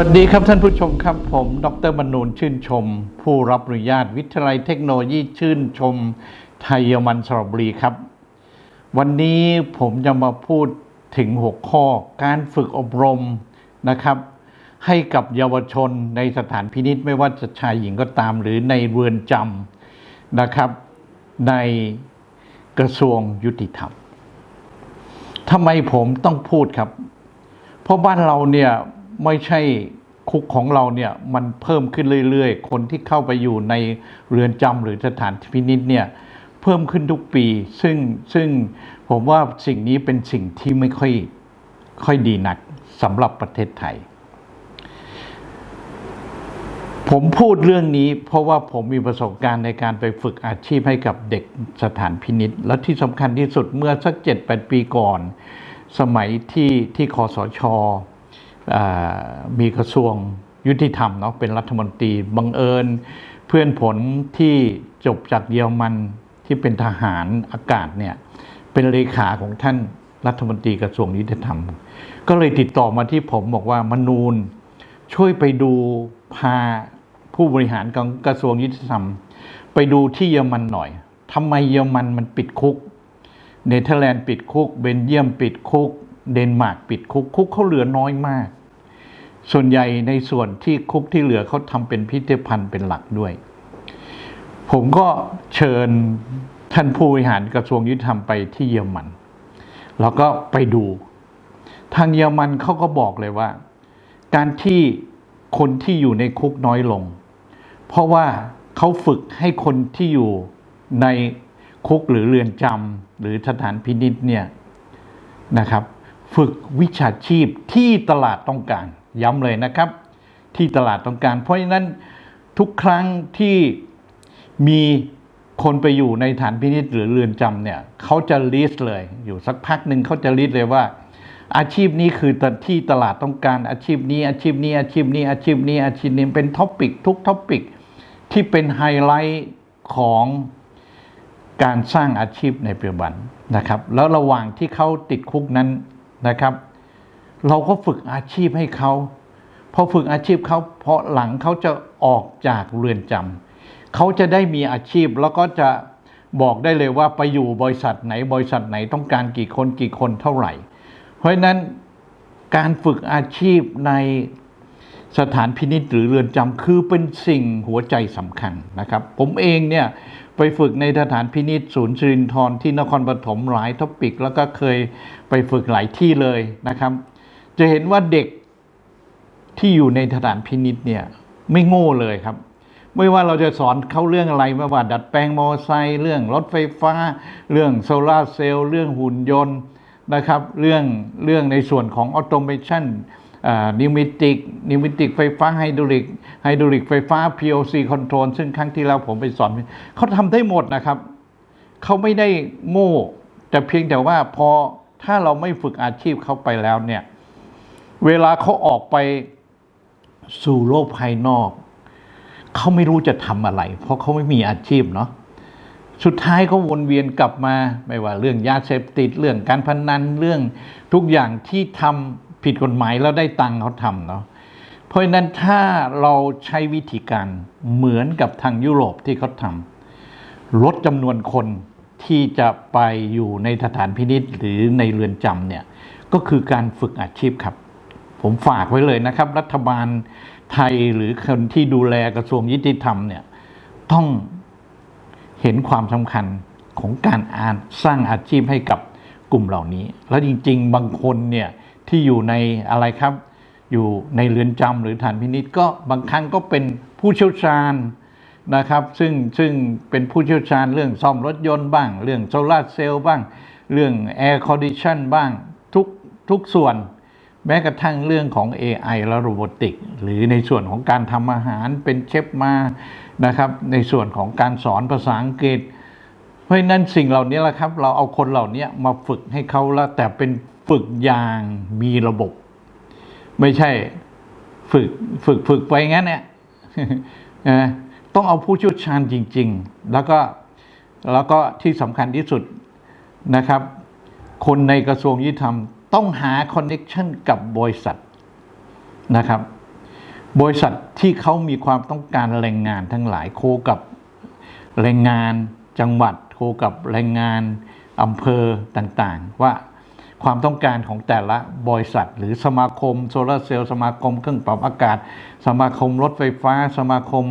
วัสดีครับท่านผู้ชมครับผม ดรมนูนชื่นชม ผู้รับอนุญาตวิทยาลัยเทคโนโลยีชื่นชม ไทยมันสระบุรีครับ วันนี้ผมจะมาพูดถึงหัวข้อการฝึกอบรมนะครับ ให้กับเยาวชนในสถานพินิษไม่ว่าจะชายหญิงก็ตาม หรือในเรือนจำนะครับ ในกระทรวงยุติธรรมทำไมผมต้องพูดครับ เพราะบ้านเราเนี่ย ไม่ใช่คุกของเราเนี่ยมันเพิ่มขึ้นเรื่อยๆ คนที่เข้าไปอยู่ในเรือนจำหรือสถานพินิษเนี่ยเพิ่มขึ้นทุกปี ซึ่งซึ่งผมว่าสิ่งนี้เป็นสิ่งที่ไม่ค่อยค่อยดีนักสำหรับประเทศไทย ผมพูดเรื่องนี้เพราะว่าผมมีประสบการณ์ในการไปฝึกอาชีพให้กับเด็กสถานพินิษและที่สำคัญที่สุดเมื่อสักเจ็ดแปดปีก่อน สมัยที่ที่คอสชอ มีกระทรวงยุติธรรมเนาะเป็นรัฐมนตรีบังเอิญ เพื่อนผลที่จบจากเยอรมันที่เป็นทหารอากาศเนี่ยเป็นเลขาของท่านรัฐมนตรีกระทรวงยุติธรรม ก็เลยติดต่อมาที่ผมบอกว่ามนูนช่วยไปดูพาผู้บริหารของกระทรวงยุติธรรม ไปดูที่เยอรมันหน่อยทำไมเยอรมันมันปิดคุก เนเธอร์แลนด์ปิดคุก เบนเยียมปิดคุก เดนมาร์กปิดคุกคุกเขาเหลือน้อยมาก ส่วนใหญ่ในส่วนที่คุกที่เหลือเขาทำเป็นพิพิธภัณฑ์เป็นหลักด้วย ผมก็เชิญท่านผู้บริหารกระทรวงยุติธรรมไปที่เยอรมัน แล้วก็ไปดู ทางเยอรมันเขาก็บอกเลยว่า การที่คนที่อยู่ในคุกน้อยลง เพราะว่าเขาฝึกให้คนที่อยู่ในคุกหรือเรือนจำหรือสถานพินิษเนี่ยนะครับ ฝึกวิชาชีพที่ตลาดต้องการ ย้ำเลยนะครับ ที่ตลาดต้องการ เพราะฉะนั้นทุกครั้งที่มีคนไปอยู่ในฐานพินิษหรือเรือนจำเนี่ยเขาจะลิสต์เลย อยู่สักพักหนึ่งเขาจะลิสต์เลยว่า อาชีพนี้คือที่ตลาดต้องการอาชีพนี้ อาชีพนี้ อาชีพนี้อาชีพนี้อาชีพนี้เป็นท็อปิกทุกท็อปิกที่เป็นไฮไลท์ของการสร้างอาชีพในปัจจุบันนะครับ แล้วระหว่างที่เขาติดคุกนั้น นะครับ เราก็ฝึกอาชีพให้เขาพอฝึกอาชีพเขาเพราะหลังเขาจะออกจากเรือนจำเขาจะได้มีอาชีพแล้วก็จะบอกได้เลยว่าไปอยู่บริษัทไหนบริษัทไหนต้องการกี่คนกี่คนเท่าไหร่ เพราะฉะนั้นการฝึกอาชีพใน สถานพินิจหรือเรือนจำคือเป็นสิ่งหัวใจสำคัญนะครับ ผมเองเนี่ยไปฝึกในสถานพินิจศูนย์สิรินทรที่นครปฐมหลายท็อปิก แล้วก็เคยไปฝึกหลายที่เลยนะครับ จะเห็นว่าเด็กที่อยู่ในสถานพินิจเนี่ยไม่โง่เลยครับ ไม่ว่าเราจะสอนเขาเรื่องอะไรไม่ว่าดัดแปลงมอเตอร์ไซค์เรื่องรถไฟฟ้า เรื่องโซลาร์เซลล์เรื่องหุ่นยนต์นะครับ เรื่องเรื่องในส่วนของออโตเมชัน นิวมิติกนิวมิติกไฟฟ้าไฮดรอลิกไฮดรอลิกไฟฟ้า PLC control ซึ่งครั้งที่แล้วผมไปสอนเขาทำได้หมดนะครับ เขาไม่ได้โง่ แต่เพียงแต่ว่าพอถ้าเราไม่ฝึกอาชีพเขาไปแล้วเนี่ย เวลาเขาออกไปสู่โลกภายนอก เขาไม่รู้จะทำอะไร เพราะเขาไม่มีอาชีพเนาะสุดท้ายเขาวนเวียนกลับมา ไม่ว่าเรื่องยาเสพติดเรื่องการพนันเรื่องทุกอย่างที่ทำ ผิดกฎหมายแล้วได้ตังค์เขาทำเนาะเพราะฉะนั้นถ้าเราใช้วิธีการเหมือนกับทางยุโรปที่เขาทำลดจำนวนคนที่จะไปอยู่ในสถานพินิษหรือในเรือนจำเนี่ยก็คือการฝึกอาชีพครับ ผมฝากไว้เลยนะครับ รัฐบาลไทยหรือคนที่ดูแลกระทรวงยุติธรรมเนี่ยต้องเห็นความสำคัญของการอ่านสร้างอาชีพให้กับกลุ่มเหล่านี้ แล้วจริง ๆ บางคนเนี่ย ที่อยู่ในอะไรครับ อยู่ในเรือนจำหรือฐานพินิษก็บางครั้งก็เป็นผู้เชี่ยวชาญนะครับ ซึ่งซึ่งเป็นผู้เชี่ยวชาญเรื่องซ่อมรถยนต์บ้าง เรื่องโซลาร์เซลล์บ้าง เรื่องแอร์คอนดิชันบ้างทุกทุกส่วนแม้กระทั่งเรื่องของ AI และโรบอติก หรือในส่วนของการทำอาหารเป็นเชฟมานะครับ ในส่วนของการสอนภาษาอังกฤษ เพราะฉะนั้นสิ่งเหล่านี้แหละครับ เราเอาคนเหล่านี้มาฝึกให้เขาแล้วแต่เป็น ฝึกอย่างมีระบบ ไม่ใช่ฝึกฝึกฝึกไปงั้นเนี่ยนะต้องเอาผู้เชี่ยวชาญจริง ๆ แล้วก็แล้วก็ที่สำคัญที่สุดนะครับ คนในกระทรวงยุติธรรมต้องหาคอนเน็ชันกับบริษัทนะครับ บริษัทที่เขามีความต้องการแรงงานทั้งหลายโคกับแรงงานจังหวัดโคกับแรงงานอำเภอต่างๆ ว่า ความต้องการของแต่ละบริษัท หรือสมาคมโซลาร์เซลล์สมาคมเครื่องปรับอากาศ สมาคมรถไฟฟ้า สมาคม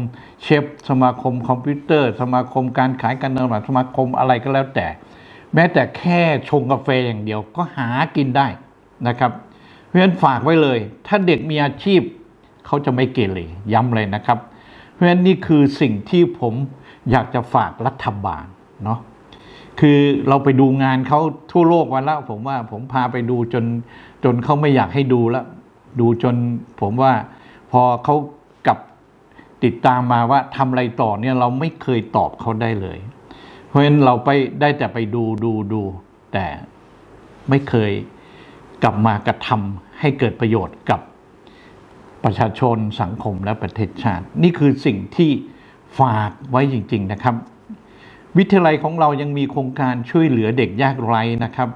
เชฟสมาคมคอมพิวเตอร์ สมาคมการขายการตลาดสมาคมอะไรก็แล้วแต่ แม้แต่แค่ชงกาแฟอย่างเดียวก็หากินได้นะครับ เพราะฉะนั้นฝากไว้เลย ถ้าเด็กมีอาชีพเขาจะไม่เกเรย้ำเลยนะครับ เพราะฉะนั้นนี่คือสิ่งที่ผมอยากจะฝากรัฐบาลเนาะ คือเราไปดูงานเขาทั่วโลกมาแล้วผมว่าผมพาไปดูจนจนเขาไม่อยากให้ดูแล้ว ดูจนผมว่าพอเขากลับติดตามมาว่าทำอะไรต่อเนี่ยเราไม่เคยตอบเขาได้เลย เพราะฉะนั้นเราไปได้แต่ไปดูดูดู แต่ไม่เคยกลับมากระทำให้เกิดประโยชน์กับประชาชนสังคมและประเทศชาติ นี่คือสิ่งที่ฝากไว้จริง ๆ นะครับ วิทยาลัยของเรายังมีโครงการช่วยเหลือเด็กยากไร้นะครับ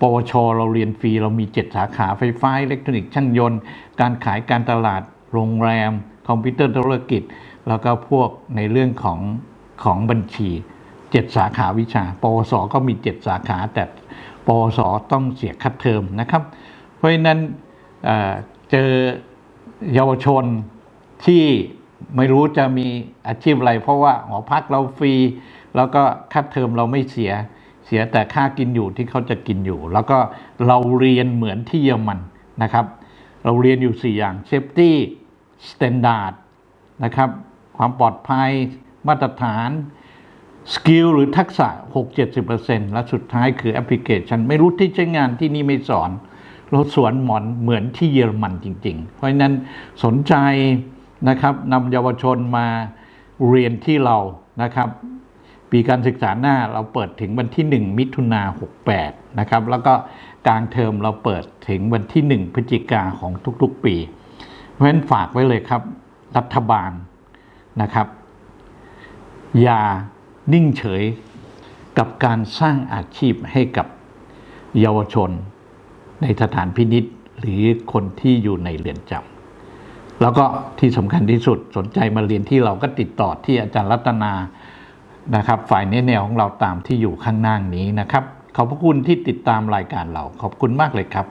ปวช เราเรียนฟรี เรามี 7 สาขาไฟฟ้าอิเล็กทรอนิกส์ช่างยนต์ การขายการตลาด โรงแรม คอมพิวเตอร์ธุรกิจ แล้วก็พวกในเรื่องของของบัญชี 7 สาขาวิชา ปวส ก็มี 7 สาขา แต่ปวส ต้องเสียค่าเทอมนะครับ เพราะฉะนั้นเเจอเยาวชนที่ไม่รู้จะมีอาชีพอะไร เพราะว่าหอพักเราฟรี แล้วก็ค่าเทอมเราไม่เสียเสียแต่ค่ากินอยู่ที่เขาจะกินอยู่ แล้วก็เราเรียนเหมือนที่เยอรมันนะครับ เราเรียนอยู่ 4 อย่าง Safety Standard นะครับ ความปลอดภัยมาตรฐานสกิลหรือทักษะ 6-70%และสุดท้ายคือแอปพลิเคชัน ไม่รู้ที่ใช้งานที่นี่ไม่สอน เราสวนหมอนเหมือนที่เยอรมันจริง ๆ เพราะฉะนั้นสนใจนะครับนำเยาวชนมาเรียนที่เรานะครับ ปีการศึกษาหน้าเราเปิดถึงวันที่ 1 มิถุนา68 นะครับ แล้วก็กลางเทอมเราเปิดถึงวันที่ 1 พฤศจิกาของทุกๆปี เพราะฉะนั้นฝากไว้เลยครับ รัฐบาลนะครับ อย่านิ่งเฉยกับการสร้างอาชีพให้กับเยาวชน ในสถานพินิษหรือคนที่อยู่ในเรือนจำแล้วก็ที่สำคัญที่สุดสนใจมาเรียนที่เราก็ติดต่อที่อาจารย์รัตนา นะครับฝ่ายแนแนวของเราตามที่อยู่ข้างหน้านี้นะครับ ขอบพระคุณที่ติดตามรายการเราขอบคุณมากเลยครับ